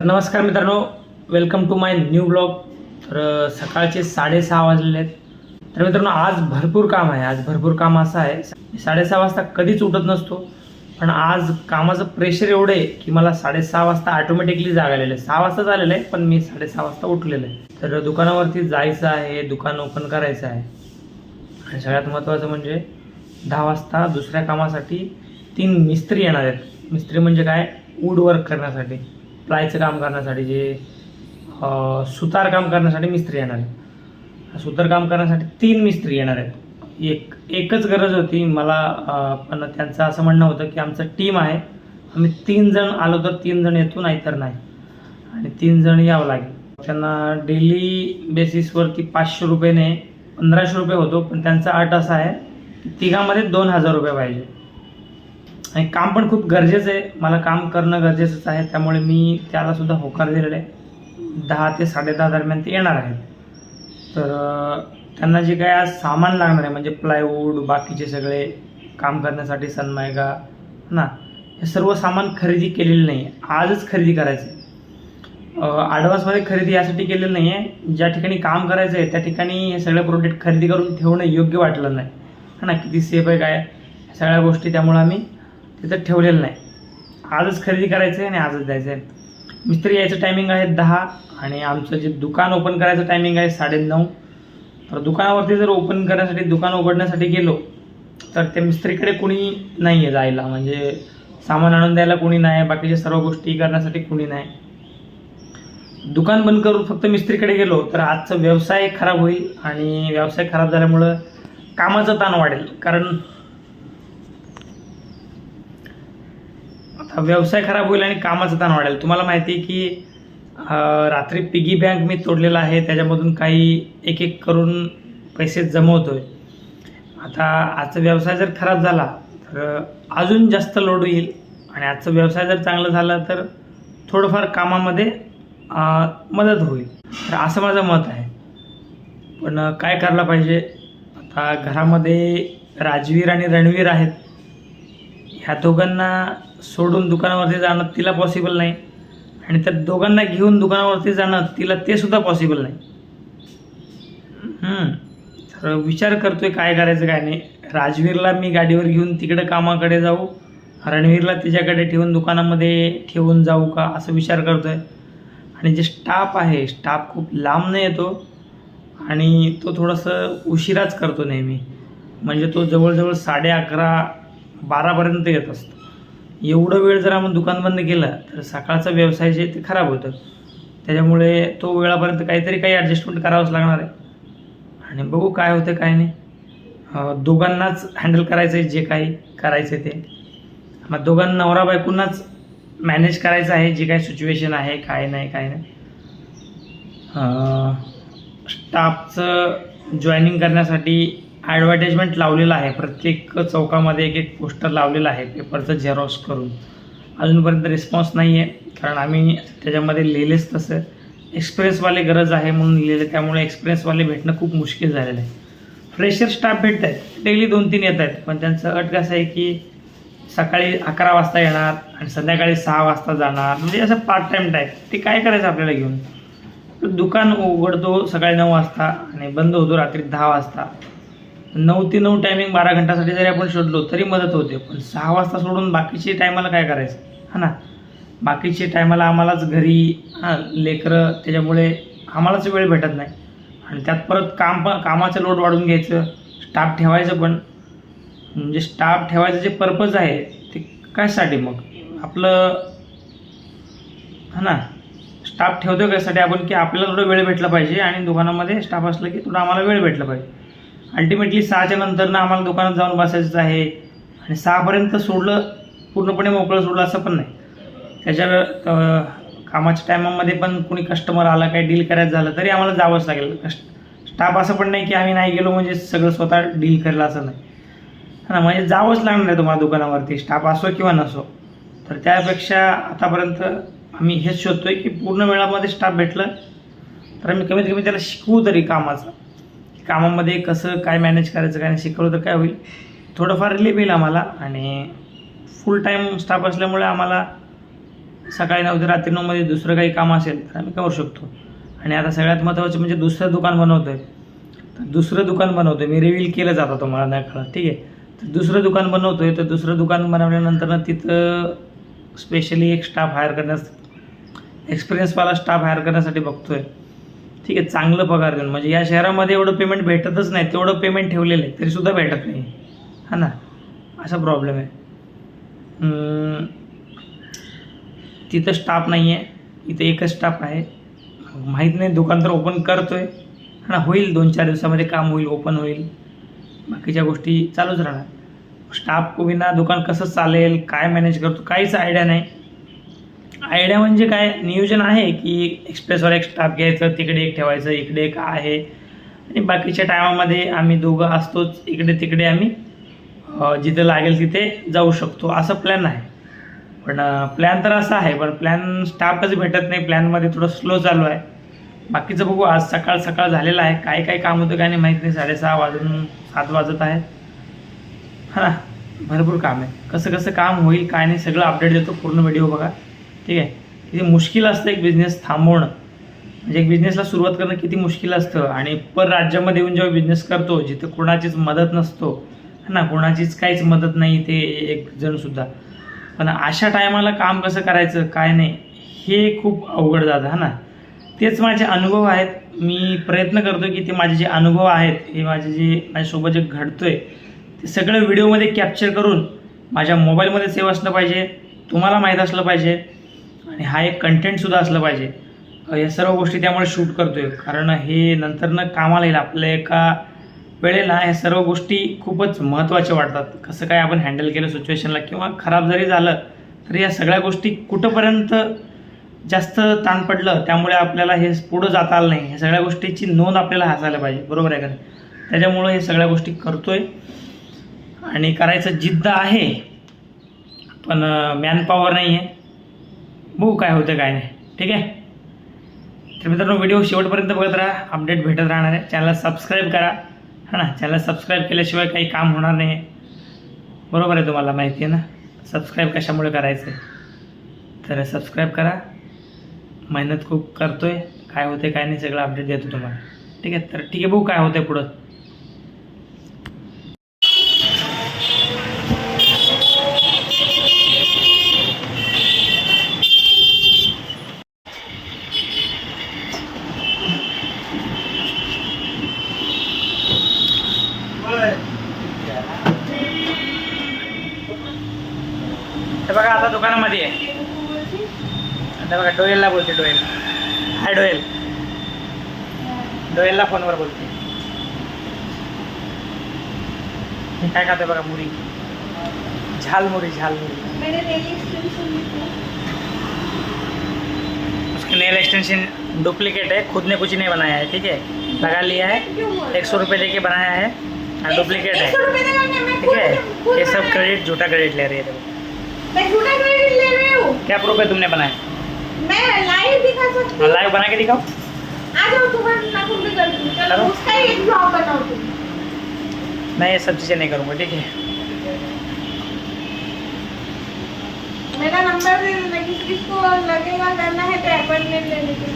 नमस्कार मित्रांनो welcome to my new blog तर सकाळचे साडेसहा वाजलेले आहेत. तर मित्रांनो आज भरपूर काम आहे. आज भरपूर काम असं आहे. साडेसहा वाजता कधीच उठत नसतो. पण आज कामाचं प्रेशर एवढं आहे की मला साडेसहा वाजता ऑटोमॅटिकली जाग आलेलं आहे. सहा वाजता झालेलं आहे पण मी साडेसहा वाजता उठलेलं आहे. तर दुकानावरती जायचं आहे दुकान ओपन करायचं आहे. आणि सगळ्यात महत्त्वाचं म्हणजे दहा वाजता दुसऱ्या कामासाठी तीन मिस्त्री येणार आहेत. मिस्त्री म्हणजे काय? वूड वर्क करण्यासाठी. प्लायचं काम करण्यासाठी जे सुतार काम करण्यासाठी मिस्त्री येणार आहेत. सुतार काम करण्यासाठी तीन मिस्त्री येणार आहेत. एक एकच गरज होती मला पण त्यांचं असं म्हणणं होतं की आमचं टीम आहे. आम्ही तीन जण आलो तर तीन जण येतो नाहीतर नाही. आणि तीन जण यावं लागेल. त्यांना डेली बेसिसवरती पाचशे रुपयेने पंधराशे रुपये होतो पण त्यांचा अट असा आहे की तिघामध्ये दोन हजार रुपये पाहिजे. आणि काम पण खूप गरजेचं आहे. मला काम करणं गरजेचंच आहे. त्यामुळे मी त्याला सुद्धा होकार दिलेला आहे. दहा ते साडेदहा दरम्यान ते येणार आहेत. तर त्यांना जे काय आज सामान लागणार आहे म्हणजे प्लायवूड बाकीचे सगळे काम करण्यासाठी सनमायगा ना? हे सर्व सामान खरेदी केलेलं नाही आहे. आजच खरेदी करायचं आहे ॲडव्हान्समध्ये खरेदी यासाठी केलेलं नाही आहे. ज्या ठिकाणी काम करायचं आहे त्या ठिकाणी हे सगळे प्रोडक्ट खरेदी करून ठेवणं योग्य वाटलं नाही. ना? किती सेफ आहे काय? सगळ्या गोष्टी त्यामुळं आम्ही तिथं ठेवलेलं नाही. आजच खरेदी करायचं आहे आणि आजच द्यायचं आहे मिस्त्री यायचं टायमिंग आहे दहा आणि आमचं जे दुकान ओपन करायचं टायमिंग आहे साडेनऊ तर दुकानावरती जर ओपन करण्यासाठी दुकान उघडण्यासाठी गेलो तर त्या मिस्त्रीकडे कुणी नाही आहे जायला. म्हणजे सामान आणून द्यायला कुणी नाही बाकीच्या सर्व गोष्टी करण्यासाठी कुणी नाही. दुकान बंद करून फक्त मिस्त्रीकडे गेलो तर आजचा व्यवसाय खराब होईल आणि व्यवसाय खराब झाल्यामुळं कामाचं ताण वाढेल. कारण व्यवसाय खराब होईल आणि कामाचं ताण वाढेल. तुम्हाला माहिती आहे की रात्री पिगी बँक मी तोडलेला आहे त्याच्यामधून काही एक एक करून पैसे जमवतोय. आता आजचा व्यवसाय जर खराब झाला तर अजून जास्त लोड येईल आणि आजचा व्यवसाय जर चांगला झाला तर थोडंफार कामामध्ये मदत होईल. तर असं माझं मत आहे. पण काय करायला पाहिजे? आता घरामध्ये राजवीर आणि रणवीर आहेत. ह्या दोघांना सोडून दुकानावरती जाणं तिला पॉसिबल नाही. आणि त्या दोघांना घेऊन दुकानावरती जाणं तिला ते सुद्धा पॉसिबल नाही. तर विचार करतोय काय करायचं काय नाही. राजवीरला मी गाडीवर घेऊन तिकडे कामाकडे जाऊ. रणवीरला तिच्याकडे ठेवून दुकानामध्ये ठेवून जाऊ का असं विचार करतोय. आणि जे स्टाफ आहे स्टाफ खूप लांबनं येतो. आणि तो थोडंसं उशिराच करतो नेहमी. म्हणजे तो जवळजवळ साडे अकरा बारापर्यंत येत असतं. एवढं वेळ जर आपण दुकान बंद केलं तर सकाळचा व्यवसाय जे ते खराब होतं. त्याच्यामुळे तो वेळापर्यंत काहीतरी काही ॲडजस्टमेंट करावंच लागणार आहे. आणि बघू काय होतं काय नाही. दोघांनाच हँडल करायचं आहे जे काही करायचं ते. मग दोघांना नवरा बायकोंनाच मॅनेज करायचं आहे जे काही सिच्युएशन आहे काय नाही काय नाही. स्टाफचं जॉईनिंग करण्यासाठी ॲडव्हर्टाइजमेंट लावलेलं आहे. प्रत्येक चौकामध्ये एक एक पोस्टर लावलेलं आहे. पेपरचं झेरॉक्स करून. अजूनपर्यंत रिस्पॉन्स नाही आहे कारण आम्ही त्याच्यामध्ये लिहिलेच तसं. एक्सपिरियन्सवाले गरज आहे म्हणून लिहिलेलं त्यामुळे एक्सपिरियन्सवाले भेटणं खूप मुश्किल झालेलं आहे. फ्रेशर स्टाफ भेटत आहेत. डेली दोन तीन येत आहेत. पण त्यांचं अट कसं आहे की सकाळी अकरा वाजता येणार आणि संध्याकाळी सहा वाजता जाणार. म्हणजे असं पार्ट टाईम टाईप ते काय करायचं आपल्याला घेऊन? दुकान उघडतो सकाळी नऊ वाजता आणि बंद होतो रात्री दहा वाजता. नऊ ते नऊ टायमिंग बारा घंटासाठी जरी आपण शोधलो तरी मदत होते. पण सहा वाजता सोडून बाकीचे टायमाला काय करायचं? हा ना? बाकीचे टायमाला आम्हालाच घरी हां लेकरं त्याच्यामुळे आम्हालाच वेळ भेटत नाही. आणि त्यात परत काम पण कामाचं लोड वाढून घ्यायचं स्टाफ ठेवायचं पण. म्हणजे स्टाफ ठेवायचं जे पर्पज आहे ते कशासाठी मग? आपलं हा ना? स्टाफ ठेवतो कशासाठी? आपण की आपल्याला थोडं वेळ भेटला पाहिजे आणि दुकानामध्ये स्टाफ असलं की थोडं आम्हाला वेळ भेटला पाहिजे. अल्टिमेटली सहाच्या नंतर ना आम्हाला दुकानात जाऊन बसायचं आहे. आणि सहापर्यंत सोडलं पूर्णपणे मोकळं सोडलं असं पण नाही. त्याच्या कामाच्या टायमामध्ये पण कोणी कस्टमर आला काही डील करायचं झालं तरी आम्हाला जावंच लागेल. कस्ट स्टाफ असं पण नाही की आम्ही नाही गेलो म्हणजे सगळं स्वतः डील करेल असं नाही. ना म्हणजे जावंच लागणार आहे तुम्हाला दुकानावरती. स्टाफ असो किंवा नसो. तर त्यापेक्षा आतापर्यंत आम्ही हेच शोधतोय की पूर्ण वेळामध्ये स्टाफ भेटलं तर आम्ही कमीत कमी त्याला शिकवू तरी कामाचं. कामामध्ये कसं काय मॅनेज करायचं काय नाही शिकवलं तर काय होईल? थोडंफार रिलीफ येईल आम्हाला आणि फुल टाईम स्टाफ असल्यामुळे आम्हाला सकाळी नऊ ते रात्री नऊमध्ये दुसरं काही काम असेल तर आम्ही करू शकतो. आणि आता सगळ्यात महत्त्वाचं म्हणजे दुसरं दुकान बनवतो आहे तर दुसरं दुकान बनवतो आहे मी रिव्हील केलं जातं तुम्हाला नाही कळत. ठीक आहे. तर दुसरं दुकान बनवतो आहे तर दुसरं दुकान बनवल्यानंतर ना तिथं स्पेशली एक स्टाफ हायर करण्यास एक्सपिरियन्सवाला स्टाफ हायर करण्यासाठी बघतो आहे ठीक आहे चांगलं पगार देऊन. म्हणजे या शहरामध्ये एवढं पेमेंट भेटतच नाही. तेवढं पेमेंट ठेवलेलं आहे तरीसुद्धा भेटत नाही. हा ना? असा प्रॉब्लेम आहे. तिथं स्टाफ नाही आहे इथं एकच स्टाफ आहे. माहीत नाही दुकान तर ओपन करतो आहे हा ना होईल दोन चार दिवसामध्ये काम होईल ओपन होईल. बाकीच्या गोष्टी चालूच राहणार. स्टाफ विना दुकान कसं चालेल काय मॅनेज करतो काहीच आयडिया नाही. आयडिया म्हणजे काय? नियोजन आहे की एक्सप्रेसवर एक स्टाफ घ्यायचं तिकडे एक ठेवायचं इकडे एक आहे. आणि बाकीच्या टायमामध्ये आम्ही दोघं असतोच इकडे तिकडे आम्ही जिथं लागेल तिथे जाऊ शकतो. असं प्लॅन आहे. पण प्लॅन तर असा आहे पण प्लॅन स्टाफच भेटत नाही. प्लॅनमध्ये थोडं स्लो चालू आहे. बाकीचं बघू आज सकाळ सकाळ झालेलं आहे. काय काय काम होतं काय नाही माहीत नाही. साडेसहा वाजून सात वाजत आहेत. हां भरपूर काम आहे. कसं कसं काम होईल काय नाही सगळं अपडेट देतो. पूर्ण व्हिडिओ बघा. ठीक आहे? किती मुश्किल असतं एक बिझनेस थांबवणं. म्हणजे एक बिझनेसला सुरुवात करणं किती मुश्किल असतं आणि पर राज्यामध्ये येऊन जेव्हा बिझनेस करतो जिथं कोणाचीच मदत नसतो है ना? कोणाचीच काहीच मदत नाही ते एक जणसुद्धा पण अशा टायमाला काम कसं करायचं काय नाही हे खूप अवघड जातं हा ना? तेच माझे अनुभव आहेत. मी प्रयत्न करतो की ते माझे जे अनुभव आहेत हे माझे जे माझ्यासोबत जे घडतंय ते सगळं व्हिडिओमध्ये कॅप्चर करून माझ्या मोबाईलमध्ये सेव्ह असलं पाहिजे. तुम्हाला माहीत असलं पाहिजे. आणि हा एक कंटेंटसुद्धा असलं पाहिजे. या सर्व गोष्टी त्यामुळे शूट करतो आहे कारण हे नंतरनं कामाला येईल. आपल्या एका वेळेला ह्या सर्व गोष्टी खूपच महत्त्वाच्या वाटतात. कसं काय आपण हँडल केलं सिच्युएशनला किंवा खराब जरी झालं तरी या सगळ्या गोष्टी कुठंपर्यंत जास्त ताण पडलं त्यामुळे आपल्याला हे पुढं जाता आलं नाही. ह्या सगळ्या गोष्टीची नोंद आपल्याला हसायला पाहिजे. बरोबर आहे का त्याच्यामुळं हे सगळ्या गोष्टी करतो आहे आणि करायचं जिद्द आहे पण मॅनपॉवर नाही आहे बघू काय होतं काय नाही. ठीक आहे? तर मित्रांनो व्हिडिओ शेवटपर्यंत बघत राहा. अपडेट भेटत राहणार आहे. चॅनलला सबस्क्राईब करा. हां ना चॅनल सबस्क्राईब केल्याशिवाय काही काम होणार नाही. बरोबर आहे तुम्हाला माहिती आहे ना? सबस्क्राईब कशामुळे करायचं आहे तर सबस्क्राईब करा. मेहनत खूप करतो आहे काय होते काय नाही सगळं अपडेट देतो तुम्हाला. ठीक आहे? तर ठीक आहे बघू काय होतं पुढं. हे बघा आता दुकानामध्ये आहे. आता बघा डोएलला बोलते डोएल हाय डोएल डोएलला फोनवर बोलते. काय खाते बघा मुरी. झालमुरी मैंने nail extension nail extension duplicate है खुद ने कुछ नहीं बनाया है ठीक है? लगा लिया है एक सौ रुपये देके बनाया है डुप्लीकेट है। ठीक है? ये सब क्रेडिट झूठा क्रेडिट ले रही है। मैं झूठा क्रेडिट ले रही हूँ। क्या प्रूफ है तुमने बनाया मैं लाइव दिखा सकती हूँ लाइव बना के दिखाओ। आ जाओ तुम्हारे नाखून भी कर दूँ चलो करो। उसका ही एक ब्लॉग बनाओ तुम। मैं ये सब चीज़ें नहीं करूँगा ठीक है? मेरा नंबर किस किस लगेगा करना है तो अपॉइंटमेंट लेने के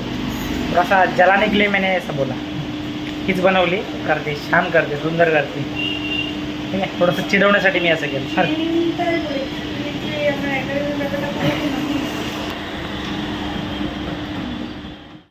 थोड़ा सा जलाने के लिए मैंने ऐसा बोला। हीच बनवली? करते छान करते सुंदर करते। ठीक आहे थोडंसं चिडवण्यासाठी मी असं केलं. सर तर